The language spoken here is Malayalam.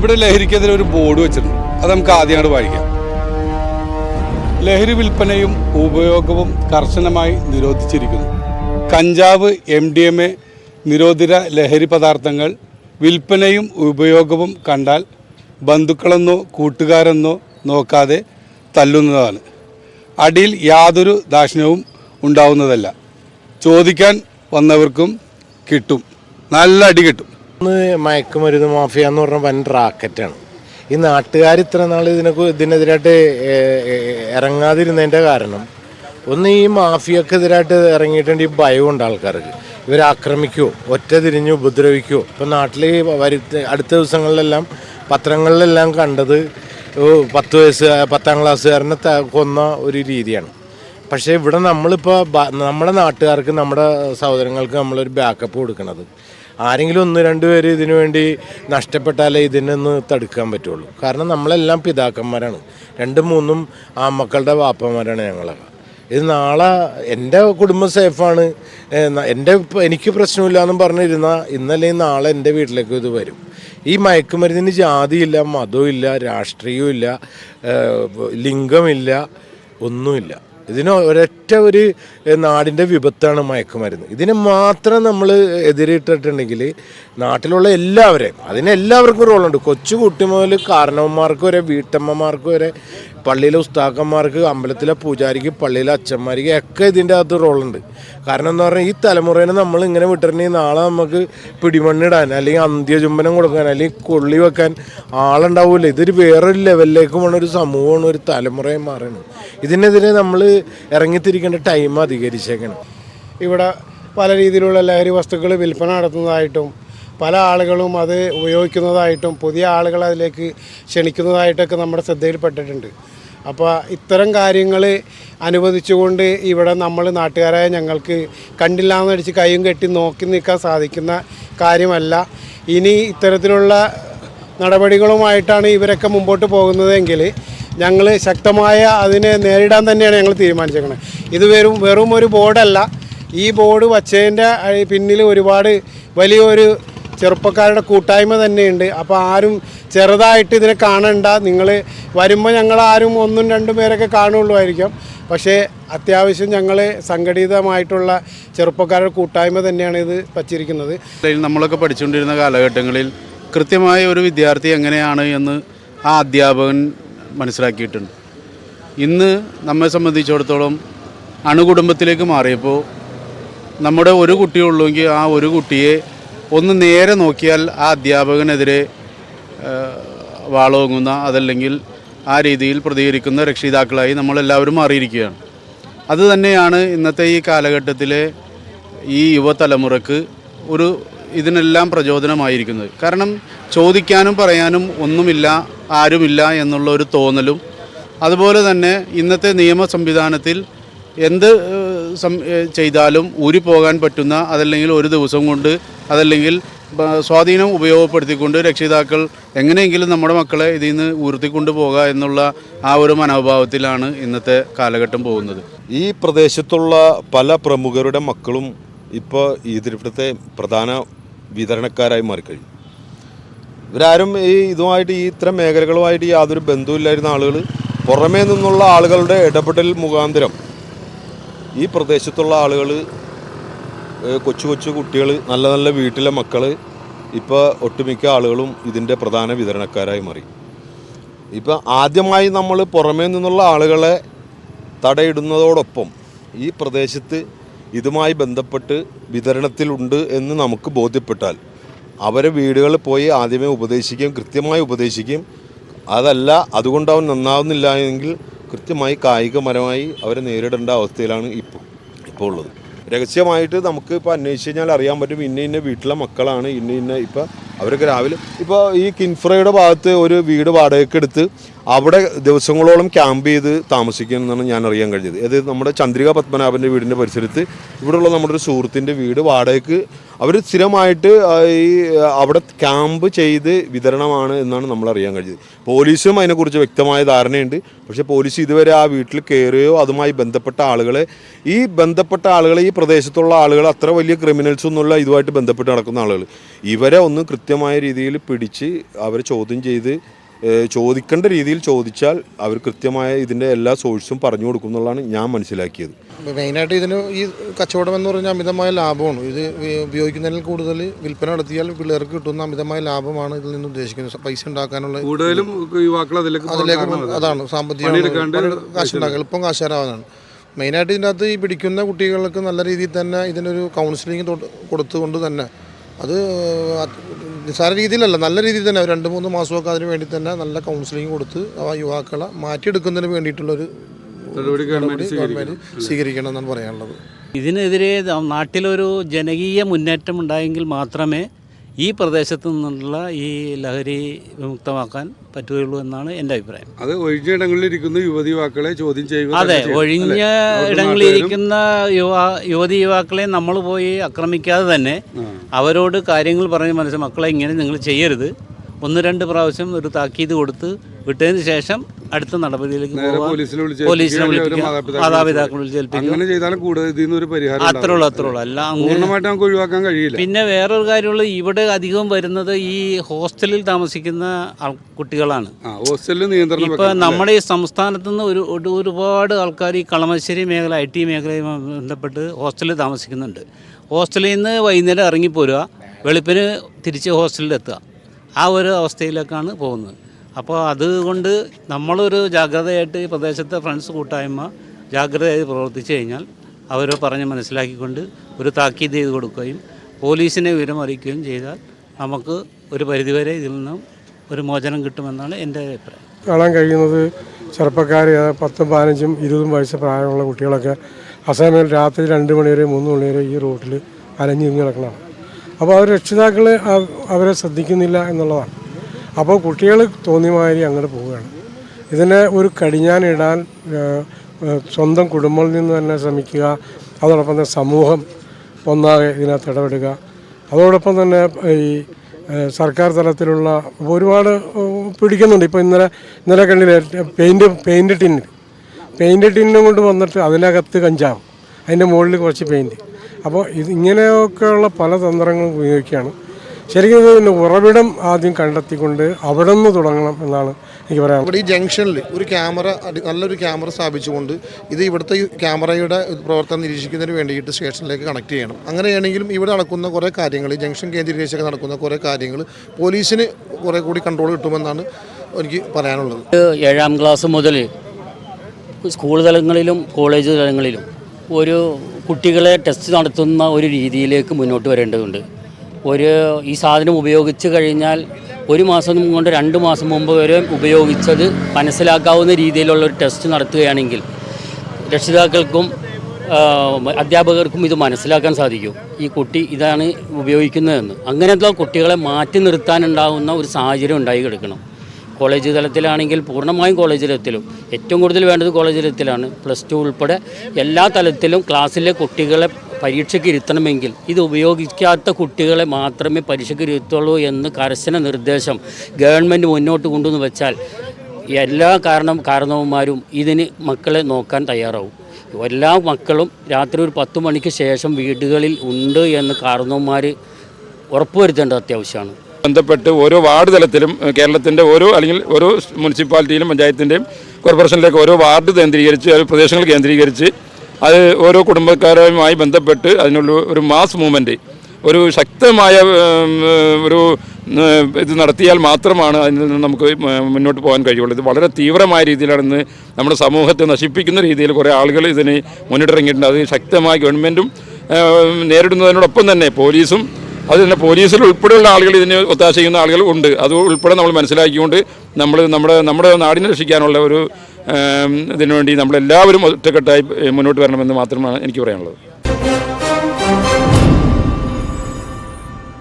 ഇവിടെ ലഹരിക്കെതിരെ ഒരു ബോർഡ് വെച്ചിട്ടുണ്ട്. അത് നമുക്ക് ആദ്യമായിട്ട് വായിക്കാം. ലഹരി വിൽപ്പനയും ഉപയോഗവും കർശനമായി നിരോധിച്ചിരിക്കുന്നു. കഞ്ചാവ് എം ഡി എം എ നിരോധിത ലഹരി പദാർത്ഥങ്ങൾ വിൽപ്പനയും ഉപയോഗവും കണ്ടാൽ ബന്ധുക്കളെന്നോ കൂട്ടുകാരെന്നോ നോക്കാതെ തല്ലുന്നതാണ്. അടിയിൽ യാതൊരു ദാക്ഷിണ്യവും ഉണ്ടാവുന്നതല്ല. ചോദിക്കാൻ വന്നവർക്കും കിട്ടും. നല്ല അടി കിട്ടും. ഒന്ന് മയക്കുമരുന്ന് മാഫിയ എന്ന് പറഞ്ഞ വൻ റാക്കറ്റാണ്. ഈ നാട്ടുകാർ ഇത്ര നാൾ ഇതിനെ ഇതിനെതിരായിട്ട് ഇറങ്ങാതിരുന്നതിന്റെ കാരണം ഒന്ന് ഈ മാഫിയക്കെതിരായിട്ട് ഇറങ്ങിയിട്ടുണ്ട് ഈ ഭയമുണ്ട് ആൾക്കാർക്ക്. ഇവരെ ആക്രമിക്കുമോ ഒറ്റ തിരിഞ്ഞ് ഉപദ്രവിക്കുമോ ഇപ്പം നാട്ടിൽ വരു അടുത്ത ദിവസങ്ങളിലെല്ലാം പത്രങ്ങളിലെല്ലാം കണ്ടത് പത്ത് വയസ്സ് പത്താം ക്ലാസ്സുകാരനെ കൊന്ന ഒരു രീതിയാണ്. പക്ഷേ ഇവിടെ നമ്മളിപ്പോൾ നമ്മുടെ നാട്ടുകാർക്ക് നമ്മുടെ സഹോദരങ്ങൾക്ക് നമ്മളൊരു ബാക്കപ്പ് കൊടുക്കണത്. ആരെങ്കിലും ഒന്ന് രണ്ട് പേര് ഇതിനു വേണ്ടി നഷ്ടപ്പെട്ടാലേ ഇതിനൊന്ന് തടുക്കാൻ പറ്റുള്ളൂ. കാരണം നമ്മളെല്ലാം പിതാക്കന്മാരാണ്. രണ്ടും മൂന്നും ആ മക്കളുടെ വാപ്പന്മാരാണ് ഞങ്ങളൊക്കെ. ഇത് നാളെ എന്റെ കുടുംബം സേഫാണ്. എന്റെ എനിക്ക് പ്രശ്നമില്ല എന്നും പറഞ്ഞിരുന്നാൽ ഇന്നല്ലെങ്കിൽ നാളെ എന്റെ വീട്ടിലേക്ക് ഇത് വരും. ഈ മയക്കുമരുന്നിന് ജാതിയില്ല മതവും ഇല്ല രാഷ്ട്രീയവും ഇല്ല ലിംഗമില്ല ഒന്നുമില്ല. ഇതിന് ഒരൊറ്റ ഒരു നാടിന്റെ വിപത്താണ് മയക്കുമരുന്ന്. ഇതിന് മാത്രം നമ്മൾ എതിരിട്ടിട്ടുണ്ടെങ്കിൽ നാട്ടിലുള്ള എല്ലാവരെയും അതിന് എല്ലാവർക്കും റോളുണ്ട് കൊച്ചു കുട്ടി മുതൽ കാരണവന്മാർക്ക് വരെ വീട്ടമ്മമാർക്ക് വരെ പള്ളിയിലെ ഉസ്താക്കന്മാർക്ക് അമ്പലത്തിലെ പൂജാരിക്ക് പള്ളിയിലെ അച്ഛന്മാർക്ക് ഒക്കെ ഇതിന്റെ അകത്ത് റോളുണ്ട്. കാരണം എന്ന് പറഞ്ഞാൽ ഈ തലമുറേനെ നമ്മൾ ഇങ്ങനെ വിട്ടിട്ടുണ്ടെങ്കിൽ നാളെ നമുക്ക് പിടിമണ്ണിടാൻ അല്ലെങ്കിൽ അന്ത്യചുംബനം കൊടുക്കാൻ അല്ലെങ്കിൽ കൊള്ളി വെക്കാൻ ആളുണ്ടാവില്ല ഇതൊരു വേറൊരു ലെവലിലേക്ക് പോണ ഒരു സമൂഹമാണ് ഒരു തലമുറയെ മാറണം ഇതിനെതിരെ നമ്മൾ ഇറങ്ങിത്തിരിക്കേണ്ട ടൈം അധികരിച്ചേക്കണം. ഇവിടെ പല രീതിയിലുള്ള ലഹരി വസ്തുക്കൾ വിൽപ്പന നടത്തുന്നതായിട്ടും പല ആളുകളും അത് ഉപയോഗിക്കുന്നതായിട്ടും പുതിയ ആളുകൾ അതിലേക്ക് ക്ഷണിക്കുന്നതായിട്ടൊക്കെ നമ്മുടെ ശ്രദ്ധയിൽപ്പെട്ടിട്ടുണ്ട്. അപ്പോൾ ഇത്തരം കാര്യങ്ങൾ അനുവദിച്ചുകൊണ്ട് ഇവിടെ നമ്മൾ നാട്ടുകാരായ ഞങ്ങൾക്ക് കണ്ടില്ലാന്നടിച്ച് കൈയും കെട്ടി നോക്കി നിൽക്കാൻ സാധിക്കുന്ന കാര്യമല്ല. ഇനി ഇത്തരത്തിലുള്ള നടപടികളുമായിട്ടാണ് ഇവരൊക്കെ മുമ്പോട്ട് പോകുന്നതെങ്കിൽ ഞങ്ങൾ ശക്തമായ അതിനെ നേരിടാൻ തന്നെയാണ് ഞങ്ങൾ തീരുമാനിച്ചേക്കുന്നത് ഇത് വെറും വെറും ഒരു ബോർഡല്ല. ഈ ബോർഡ് വച്ചതിന്റെ പിന്നിൽ ഒരുപാട് വലിയൊരു ചെറുപ്പക്കാരുടെ കൂട്ടായ്മ തന്നെയുണ്ട്. അപ്പോൾ ആരും ചെറുതായിട്ട് ഇതിനെ കാണണ്ട. നിങ്ങൾ വരുമ്പോൾ ഞങ്ങൾ ആരും ഒന്നും രണ്ടും പേരൊക്കെ കാണുള്ളൂ ആയിരിക്കും പക്ഷേ അത്യാവശ്യം ഞങ്ങൾ സംഘടിതമായിട്ടുള്ള ചെറുപ്പക്കാരുടെ കൂട്ടായ്മ തന്നെയാണ് ഇത് വച്ചിരിക്കുന്നത്. നമ്മളൊക്കെ പഠിച്ചുകൊണ്ടിരുന്ന കാലഘട്ടങ്ങളിൽ കൃത്യമായ ഒരു വിദ്യാർത്ഥി എങ്ങനെയാണ് എന്ന് ആ അധ്യാപകൻ മനസ്സിലാക്കിയിട്ടുണ്ട്. ഇന്ന് നമ്മെ സംബന്ധിച്ചിടത്തോളം അണുകുടുംബത്തിലേക്ക് മാറിയപ്പോൾ നമ്മുടെ ഒരു കുട്ടിയേ ഉള്ളൂവെങ്കിൽ ആ ഒരു കുട്ടിയെ ഒന്ന് നേരെ നോക്കിയാൽ ആ അധ്യാപകനെതിരെ വാളോങ്ങുന്ന അതല്ലെങ്കിൽ ആ രീതിയിൽ പ്രതികരിക്കുന്ന രക്ഷിതാക്കളായി നമ്മളെല്ലാവരും മാറിയിരിക്കുകയാണ്. അത് തന്നെയാണ് ഇന്നത്തെ ഈ കാലഘട്ടത്തിലെ ഈ യുവതലമുറക്ക് ഒരു ഇതിനെല്ലാം പ്രചോദനമായിരിക്കുന്നത്. കാരണം ചോദിക്കാനും പറയാനും ഒന്നുമില്ല ആരുമില്ല എന്നുള്ള ഒരു തോന്നലും. അതുപോലെ തന്നെ ഇന്നത്തെ നിയമ സംവിധാനത്തിൽ എന്ത് സം- ചെയ്താലും ഊരി പോകാൻ പറ്റുന്ന അതല്ലെങ്കിൽ ഒരു ദിവസം കൊണ്ട് അതല്ലെങ്കിൽ സ്വാധീനം ഉപയോഗപ്പെടുത്തിക്കൊണ്ട് രക്ഷിതാക്കൾ എങ്ങനെയെങ്കിലും നമ്മുടെ മക്കളെ ഇതിൽ നിന്ന് ഉയർത്തിക്കൊണ്ട് പോകുക എന്നുള്ള ആ ഒരു മനോഭാവത്തിലാണ് ഇന്നത്തെ കാലഘട്ടം പോകുന്നത്. ഈ പ്രദേശത്തുള്ള പല പ്രമുഖരുടെ മക്കളും ഇപ്പോൾ ഇതിരിവിടുത്തെ പ്രധാന വിതരണക്കാരായി മാറിക്കഴിഞ്ഞു. ഇവരാരും ഈ ഇതുമായിട്ട് ഈ ഇത്തരം മേഖലകളുമായിട്ട് യാതൊരു ബന്ധവുമില്ലായിരുന്ന ആളുകൾ പുറമേ നിന്നുള്ള ആളുകളുടെ ഇടപെടൽ മുഖാന്തരം ഈ പ്രദേശത്തുള്ള ആളുകൾ കൊച്ചു കൊച്ചു കുട്ടികൾ നല്ല നല്ല വീട്ടിലെ മക്കൾ ഇപ്പോൾ ഒട്ടുമിക്ക ആളുകളും ഇതിന്റെ പ്രധാന വിതരണക്കാരായി മാറി. ഇപ്പം ആദ്യമായി നമ്മൾ പുറമേ നിന്നുള്ള ആളുകളെ തടയിടുന്നതോടൊപ്പം ഈ പ്രദേശത്ത് ഇതുമായി ബന്ധപ്പെട്ട് വിതരണത്തിലുണ്ട് എന്ന് നമുക്ക് ബോധ്യപ്പെട്ടാൽ അവരെ വീടുകളിൽ പോയി ആദ്യമേ ഉപദേശിക്കുകയും കൃത്യമായി ഉപദേശിക്കുകയും അതല്ല അതുകൊണ്ട് അവൻ നന്നാവുന്നില്ല എങ്കിൽ കൃത്യമായി കായികപരമായി അവരെ നേരിടേണ്ട അവസ്ഥയിലാണ് ഇപ്പോൾ ഇപ്പോൾ ഉള്ളത്. രഹസ്യമായിട്ട് നമുക്ക് ഇപ്പോൾ അന്വേഷിച്ച് കഴിഞ്ഞാൽ അറിയാൻ പറ്റും ഇന്ന ഇന്ന വീട്ടിലെ മക്കളാണ് ഇന്ന ഇന്ന ഇപ്പോൾ അവരൊക്കെ രാവിലെ ഇപ്പോൾ ഈ കിൻഫ്രയുടെ ഭാഗത്ത് ഒരു വീട് വാടകയ്ക്ക് എടുത്ത് അവിടെ ദിവസങ്ങളോളം ക്യാമ്പ് ചെയ്ത് താമസിക്കുന്നതാണ് ഞാൻ അറിയാൻ കഴിഞ്ഞത്. അത് നമ്മുടെ ചന്ദ്രിക പത്മനാഭന്റെ വീടിന്റെ പരിസരത്ത് ഇവിടെയുള്ള നമ്മുടെ ഒരു സുഹൃത്തിന്റെ വീട് വാടകയ്ക്ക് അവർ സ്ഥിരമായിട്ട് ഈ അവിടെ ക്യാമ്പ് ചെയ്ത് വിതരണമാണ് എന്നാണ് നമ്മൾ അറിയാൻ കഴിഞ്ഞത്. പോലീസും അതിനെക്കുറിച്ച് വ്യക്തമായ ധാരണയുണ്ട്. പക്ഷേ പോലീസ് ഇതുവരെ ആ വീട്ടിൽ കയറുകയോ അതുമായി ബന്ധപ്പെട്ട ആളുകളെ ഈ ബന്ധപ്പെട്ട ആളുകളെ ഈ പ്രദേശത്തുള്ള ആളുകൾ അത്ര വലിയ ക്രിമിനൽസ് ഒന്നുമില്ല ഇതുമായിട്ട് ബന്ധപ്പെട്ട് നടക്കുന്ന ആളുകൾ ഇവരെ ഒന്ന് കൃത്യമായ രീതിയിൽ പിടിച്ച് അവരെ ചോദ്യം ചെയ്ത് ചോദിക്കേണ്ട രീതിയിൽ ചോദിച്ചാൽ അവർ കൃത്യമായ ഇതിന്റെ എല്ലാ സോഴ്സും പറഞ്ഞു കൊടുക്കും എന്നുള്ളതാണ് ഞാൻ മനസ്സിലാക്കിയത്. മെയിനായിട്ട് ഇതിന് ഈ കച്ചവടം എന്ന് പറഞ്ഞാൽ അമിതമായ ലാഭമാണ്. ഇത് ഉപയോഗിക്കുന്നതിൽ കൂടുതൽ വിൽപ്പന നടത്തിയാൽ പിള്ളേർക്ക് കിട്ടുന്ന അമിതമായ ലാഭമാണ് ഇതിൽ നിന്ന് ഉദ്ദേശിക്കുന്നത്. പൈസ ഉണ്ടാക്കാനുള്ള കൂടുതലും യുവാക്കൾ അതിലേക്ക് അതിലേക്ക് അതാണ്. സാമ്പത്തിക പണിയെടുക്കാണ്ട് കാശുണ്ടാക്കുക എളുപ്പം കാശാരാവുന്നതാണ് മെയിനായിട്ട് ഇതിന്റെ അകത്ത് ഈ പിടിക്കുന്ന കുട്ടികൾക്ക് നല്ല രീതിയിൽ തന്നെ ഇതിനൊരു കൗൺസിലിംഗ് കൊടുത്തുകൊണ്ട് തന്നെ അത് നിസ്സാര രീതിയിലല്ല നല്ല രീതിയിൽ തന്നെ. രണ്ട് മൂന്ന് മാസമൊക്കെ അതിന് വേണ്ടി തന്നെ നല്ല കൗൺസിലിംഗ് കൊടുത്ത് ആ യുവാക്കളെ മാറ്റിയെടുക്കുന്നതിന് വേണ്ടിയിട്ടുള്ളൊരു നടപടി ഗവൺമെന്റ് സ്വീകരിക്കണം എന്നാണ് പറയാനുള്ളത്. ഇതിനെതിരെ നാട്ടിലൊരു ജനകീയ മുന്നേറ്റം ഉണ്ടായെങ്കിൽ മാത്രമേ ഈ പ്രദേശത്ത് നിന്നുള്ള ഈ ലഹരി വിമുക്തമാക്കാൻ പറ്റുകയുള്ളൂ എന്നാണ് എന്റെ അഭിപ്രായം. അത് ഒഴിഞ്ഞ ഇരിക്കുന്ന യുവതി യുവാക്കളെ ചോദ്യം ചെയ്യുക അതെ ഒഴിഞ്ഞ ഇടങ്ങളിൽ ഇരിക്കുന്ന ഇടങ്ങളിലിരിക്കുന്ന യുവാ യുവതി യുവാക്കളെ നമ്മൾ പോയി ആക്രമിക്കാതെ തന്നെ അവരോട് കാര്യങ്ങൾ പറഞ്ഞ് മനസ്സിൽ മക്കളെ ഇങ്ങനെ നിങ്ങൾ ചെയ്യരുത്. ഒന്ന് രണ്ട് പ്രാവശ്യം ഒരു താക്കീത് കൊടുത്ത് വിട്ടതിന് ശേഷം അടുത്ത നടപടിയിലേക്ക് പോലീസിനെ മാതാപിതാക്കളെ അത്രേ ഉള്ളൂ അത്രേ ഉള്ളൂ. അല്ല ഒഴിവാക്കാൻ കഴിയില്ല. പിന്നെ വേറൊരു കാര്യമുള്ള ഇവിടെ അധികം വരുന്നത് ഈ ഹോസ്റ്റലിൽ താമസിക്കുന്ന കുട്ടികളാണ്. ഇപ്പൊ നമ്മുടെ ഈ സംസ്ഥാനത്ത് നിന്ന് ഒരു ഒരു- ഒരുപാട് ആൾക്കാർ ഈ കളമശ്ശേരി മേഖല ഐ ടി മേഖലയുമായി ബന്ധപ്പെട്ട് ഹോസ്റ്റലിൽ താമസിക്കുന്നുണ്ട്. ഹോസ്റ്റലിൽ നിന്ന് വൈകുന്നേരം ഇറങ്ങിപ്പോരുക വെളുപ്പിന് തിരിച്ച് ഹോസ്റ്റലിൽ എത്തുക. ആ ഒരു അവസ്ഥയിലേക്കാണ് പോകുന്നത്. അപ്പോൾ അതുകൊണ്ട് നമ്മളൊരു ജാഗ്രതയായിട്ട് ഈ പ്രദേശത്തെ ഫ്രണ്ട്സ് കൂട്ടായ്മ ജാഗ്രതയായി പ്രവർത്തിച്ചു കഴിഞ്ഞാൽ അവരെ പറഞ്ഞ് മനസ്സിലാക്കിക്കൊണ്ട് ഒരു താക്കീത് ചെയ്ത് കൊടുക്കുകയും പോലീസിനെ വിവരം അറിയിക്കുകയും ചെയ്താൽ നമുക്ക് ഒരു പരിധിവരെ ഇതിൽ നിന്നും ഒരു മോചനം കിട്ടുമെന്നാണ് എന്റെ അഭിപ്രായം. കാണാൻ കഴിയുന്നത് ചെറുപ്പക്കാർ പത്തും പതിനഞ്ചും ഇരുപതും വയസ്സ് പ്രായമുള്ള കുട്ടികളൊക്കെ അസമയം രാത്രി രണ്ട് മണി വരെ മൂന്ന് മണി വരെ ഈ റോട്ടിൽ അലഞ്ഞു കിടക്കണം അപ്പോൾ അവർ രക്ഷിതാക്കൾ അവരെ ശ്രദ്ധിക്കുന്നില്ല എന്നുള്ളതാണ്. അപ്പോൾ കുട്ടികൾ തോന്നിയമാതിരി അങ്ങോട്ട് പോവുകയാണ്. ഇതിനെ ഒരു കടിഞ്ഞാനിടാൻ സ്വന്തം കുടുംബത്തിൽ നിന്ന് തന്നെ ശ്രമിക്കുക അതോടൊപ്പം തന്നെ സമൂഹം ഒന്നാകെ ഇതിനകത്ത് ഇടപെടുക. അതോടൊപ്പം തന്നെ ഈ സർക്കാർ തലത്തിലുള്ള ഒരുപാട് പിടിക്കുന്നുണ്ട്. ഇപ്പോൾ ഇന്നലെ ഇന്നലെ കണ്ടില്ലേ പെയിന്റ് പെയിന്റ് ടിന്നിൽ. പെയിന്റ് ടിന്നും കൊണ്ട് വന്നിട്ട് അതിനകത്ത് കഞ്ചാവും. അതിന്റെ മുകളിൽ കുറച്ച് പെയിന്റ് അപ്പോൾ ഇത് ഇങ്ങനെയൊക്കെയുള്ള പല തന്ത്രങ്ങളും ഉപയോഗിക്കുകയാണ്. ശരിക്കും പിന്നെ ഉറവിടം ആദ്യം കണ്ടെത്തിക്കൊണ്ട് അവിടെ നിന്ന് തുടങ്ങണം എന്നാണ് എനിക്ക് പറയാൻ ഇവിടെ ഈ ജംഗ്ഷനിൽ ഒരു ക്യാമറ നല്ലൊരു ക്യാമറ സ്ഥാപിച്ചുകൊണ്ട് ഇത് ഇവിടുത്തെ ക്യാമറയുടെ പ്രവർത്തനം നിരീക്ഷിക്കുന്നതിന് വേണ്ടിയിട്ട് സ്റ്റേഷനിലേക്ക് കണക്ട് ചെയ്യണം. അങ്ങനെയാണെങ്കിലും ഇവിടെ നടക്കുന്ന കുറേ കാര്യങ്ങൾ ജംഗ്ഷൻ കേന്ദ്രീകരിച്ചൊക്കെ നടക്കുന്ന കുറേ കാര്യങ്ങൾ പോലീസിന് കുറേ കൂടി കൺട്രോൾ കിട്ടുമെന്നാണ് എനിക്ക് പറയാനുള്ളത്. ഏഴാം ക്ലാസ് മുതൽ സ്കൂൾ തലങ്ങളിലും കോളേജ് തലങ്ങളിലും ഒരു കുട്ടികളെ ടെസ്റ്റ് നടത്തുന്ന ഒരു രീതിയിലേക്ക് മുന്നോട്ട് വരേണ്ടതുണ്ട്. ഒരു ഈ സാധനം ഉപയോഗിച്ച് കഴിഞ്ഞാൽ ഒരു മാസം കൊണ്ട് രണ്ട് മാസം മുമ്പ് വരെ ഉപയോഗിച്ചത് മനസ്സിലാക്കാവുന്ന രീതിയിലുള്ള ഒരു ടെസ്റ്റ് നടത്തുകയാണെങ്കിൽ രക്ഷിതാക്കൾക്കും അധ്യാപകർക്കും ഇത് മനസ്സിലാക്കാൻ സാധിക്കും. ഈ കുട്ടി ഇതാണ് ഉപയോഗിക്കുന്നതെന്ന്. അങ്ങനെ കുട്ടികളെ മാറ്റി നിർത്താനുണ്ടാകുന്ന ഒരു സാഹചര്യം ഉണ്ടായി കിടക്കണം. കോളേജ് തലത്തിലാണെങ്കിൽ പൂർണമായും കോളേജ് തലത്തിലും ഏറ്റവും കൂടുതൽ വേണ്ടത് കോളേജ് തലത്തിലാണ് പ്ലസ് ടു ഉൾപ്പെടെ എല്ലാ തലത്തിലും ക്ലാസ്സിലെ കുട്ടികളെ പരീക്ഷയ്ക്ക് ഇരുത്തണമെങ്കിൽ ഇത് ഉപയോഗിക്കാത്ത കുട്ടികളെ മാത്രമേ പരീക്ഷയ്ക്ക് ഇരുത്തുള്ളൂ എന്ന് കർശന നിർദ്ദേശം ഗവൺമെന്റ് മുന്നോട്ട് കൊണ്ടുവന്ന് വെച്ചാൽ എല്ലാ കാരണം കാരണവന്മാരും ഇതിന് മക്കളെ നോക്കാൻ തയ്യാറാവും. എല്ലാ മക്കളും രാത്രി ഒരു പത്ത് മണിക്ക് ശേഷം വീടുകളിൽ ഉണ്ട് എന്ന് കാരണവന്മാർ ഉറപ്പുവരുത്തേണ്ടത് അത്യാവശ്യമാണ്. ബന്ധപ്പെട്ട് ഓരോ വാർഡ് തലത്തിലും കേരളത്തിന്റെ ഓരോ അല്ലെങ്കിൽ ഓരോ മുനിസിപ്പാലിറ്റിയിലും പഞ്ചായത്തിന്റെയും കോർപ്പറേഷനിലേക്ക് ഓരോ വാർഡ് കേന്ദ്രീകരിച്ച് ഓരോ പ്രദേശങ്ങൾ കേന്ദ്രീകരിച്ച് അത് ഓരോ കുടുംബക്കാരുമായി ബന്ധപ്പെട്ട് അതിനുള്ള ഒരു മാസ് മൂവ്മെന്റ് ഒരു ശക്തമായ ഒരു ഇത് നടത്തിയാൽ മാത്രമാണ് അതിൽ നിന്ന് നമുക്ക് മുന്നോട്ട് പോകാൻ കഴിയുള്ളൂ. ഇത് വളരെ തീവ്രമായ രീതിയിലാണ് ഇന്ന് നമ്മുടെ സമൂഹത്തെ നശിപ്പിക്കുന്ന രീതിയിൽ കുറേ ആളുകൾ ഇതിന് മുന്നിട്ടിറങ്ങിയിട്ടുണ്ട്. അത് ശക്തമായ ഗവൺമെന്റും നേരിടുന്നതിനോടൊപ്പം തന്നെ പോലീസും അത് തന്നെ പോലീസിൽ ഉൾപ്പെടെയുള്ള ആളുകൾ ഇതിന് ഒത്താശ ചെയ്യുന്ന ആളുകൾ ഉണ്ട്. അത് ഉൾപ്പെടെ നമ്മൾ മനസ്സിലാക്കിക്കൊണ്ട് നമ്മൾ നമ്മുടെ നമ്മുടെ നാടിനെ രക്ഷിക്കാനുള്ള ഒരു ഇതിനുവേണ്ടി വേണ്ടി നമ്മളെല്ലാവരും ഒറ്റക്കെട്ടായി മുന്നോട്ട് വരണമെന്ന് മാത്രമാണ് എനിക്ക് പറയാനുള്ളത്.